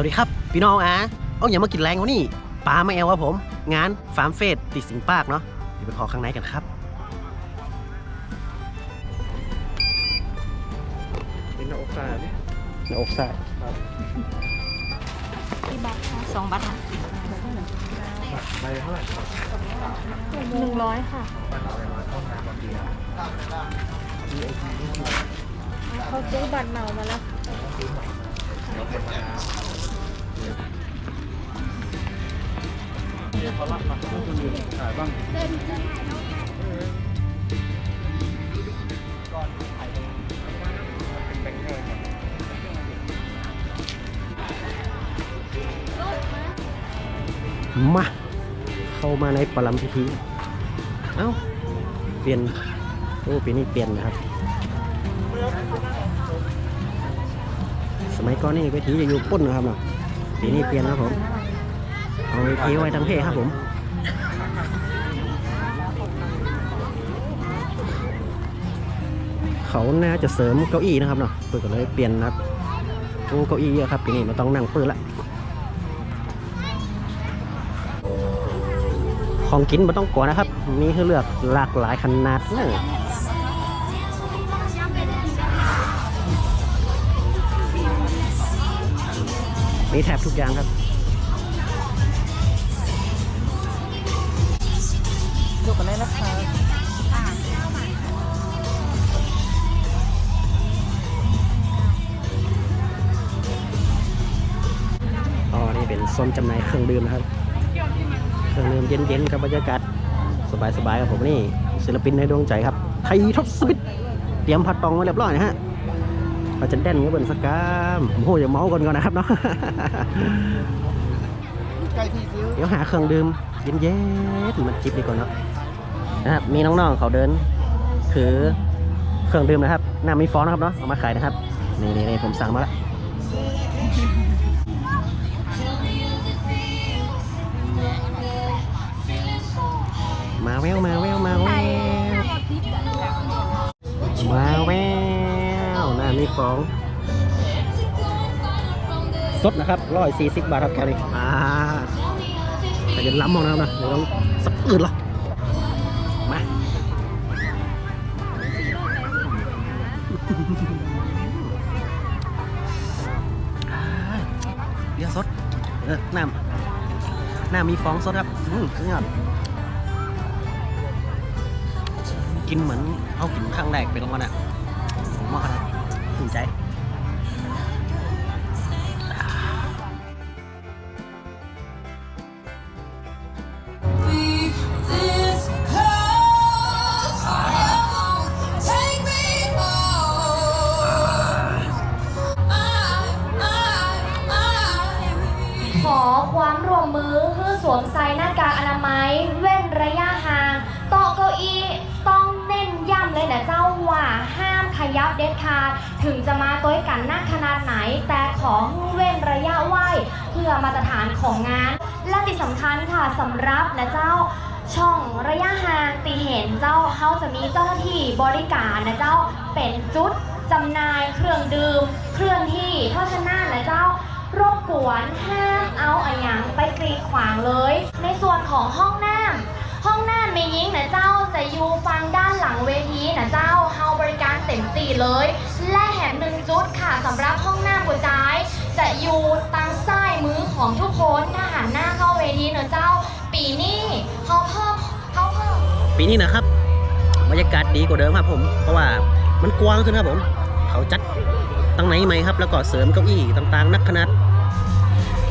วัสดีครับพี่น้องอะเอาอย่ามากินแรงวะนี่ปลาไม่แอลครับผม งานฟาร์มเฟสติดสิงห์ปากเนาะเดี๋ยวไปขอข้างในกันครับเป็นหน้าอกซ้ายในอกซ้ายสองบาทบัตรใบเท่าไหร่ครับหนึ่งร้อยค่ะบัตรอะไรมาต้องงานวันเดียว VIP นี่คือเขาซื้อบัตรเหมามาแล้ว เดี๋ยวคนมาเนี่ยเขารับมาเขาต้องยืนขายบ้างเป็นแบงค์เกอร์ครับมาเข้ามาในปลัมพิธี เอ้า เปลี่ยนโอ้ปีนี้เปลี่ยนนะครับ สมัยก่อนนี่เวทีจะอยู่ป้นนะครับเนาะปีนี้เปลี่ยนนะครับผม เอาเวทีไว้ทั้งเพครับผมเขาน่าจะเสริมเก้าอี้นะครับเนาะเปิดก็เลยเปลี่ยนนะครับโอ้เก้าอี้เยอะครับปีนี้มันต้องนั่งเปิดละของกินมันต้องกลัวนะครับ มีให้เลือกหลากหลายขนาดเลยมีแทบทุกอย่างครับ กันเลยนะคะอ๋อนี่เป็นโซนจำหน่ายเครื่องดื่มนะครับ เครื่องดื่มเย็นๆกับบรรยากาศสบายๆครับผมนี่ศิลปินในดวงใจครับไทยทศมิตรเตรียมผัดตองไว้เรียบร้อยนะฮะมาจันแดนก็เป็นสกามผมโหอย่าเมากันก่อนนะครับเนาะใกล้ที่ซื้อเดี๋ยวหาเครื่องดื่มเย็นๆมาจิบดีกว่าเนาะ นะครับ มีน้องๆเขาเดินถือเครื่องดื่มนะครับน้ำมีฟองนะครับเนาะเอามาขายนะครับนี่นี่ๆผมสั่งมาแล้วมาแววมาแววมาแววมาแววน้ำมีฟองสดนะครับร้อยสี่สิบบาทครับแกนี่อ่าแต่จะล้ำมองนะครับนะเดี๋ยวต้องสักอื่นหรอ เบียร์สดเออน้ำน้ำมีฟองสดครับอืมสุดยอดกินเหมือนเอากินข้างแรกไปลงกันอะผมว่ากนาดถึงใจ วมใส่หน้ากากอนามัย เว้นระยะห่างโต๊ะเก้าอี้ต้องเน้นย้ำเลยนะเจ้าว่าห้ามขยับเด็ดขาด ถึงจะมาต้วยกันหนักขนาดไหน แต่ขอเว้นระยะไหวเพื่อมาตรฐานของงาน และที่สำคัญค่ะสำหรับนะเจ้าช่องระยะห่างตีเห็นเจ้าเขาจะมีเจ้าหน้าที่บริการนะเจ้าเป็นจุดจำหน่ายเครื่องดื่มเคลื่อนที่เพราะฉะนั้นนะเจ้า รบกวนห้ามเอาอะหยังไปกรีดขวางเลย ในส่วนของห้องน้ำห้องน้ำในยิงนะเจ้าจะอยู่ฟังด้านหลังเวทีนะเจ้าเฮาบริการเต็มตีเลย และแถมหนึ่งจุดค่ะสำหรับห้องน้ำหัวใจาย จะอยู่ทางซ้ายมือของทุกคนถ้าหันหน้าเข้าเวทีนะเจ้า ปีนี้เขาเพิ่มเขาเพิ่มปีนี้นะครับบรรยากาศดีกว่าเดิมครับผมเพราะว่ามันกว้างขึ้นครับผม เขาจัดตั้งไหนไหมครับ แล้วก็เสริมเก้าอี้ต่างๆ นักขนาด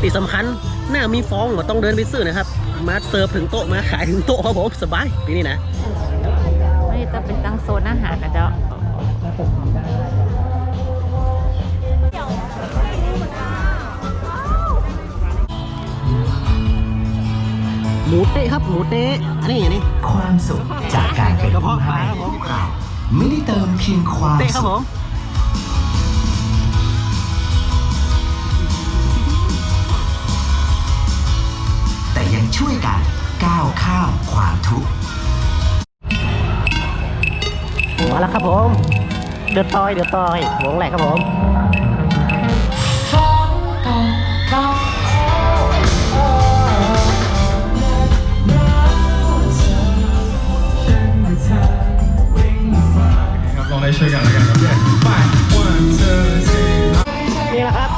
ที่สำคัญหน้ามีฟองก็ต้องเดินไปซื้อนะครับ มาเสิร์ฟถึงโต๊ะมาขายถึงโต๊ะครับผมสบายปีนี้นะไม่ได้จะเป็นตั้งโซนอาหารนะเจ้าหมูเต๊ะครับหมูเต๊ะอันนี้อย่างนี้ความสุขจากการเป็นกระเพาะผู้ปลาให้ครับผมเราไม่ได้เติมเพียงความเต๊ะครับสุผข ช่วยกันก้าวข้ามความทุกข์มาแล้วครับผม เดือดต่อยเดือดต่อยวงแหลกครับผมลองได้ช่วยกันนะครับไปนี่แหละครับ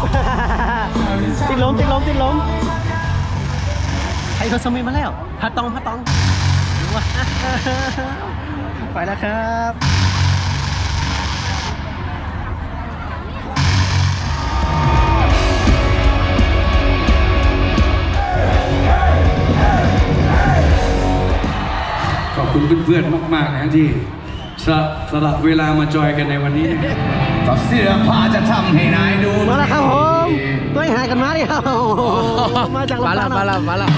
ติดลมติดลมติดลม ใครเขาสมิธมาแล้วพาตองพาตองว้าไปแล้วครับขอบคุณเพื่อนๆมากๆนะที่สละสละเวลามาจอยกันในวันนี้นะก็เสื้อผ้าจะทำให้นายดูมาแล้วครับผม ตัวหายกันมาดิครับมาจากลำปางมาแล้วมาแล้ว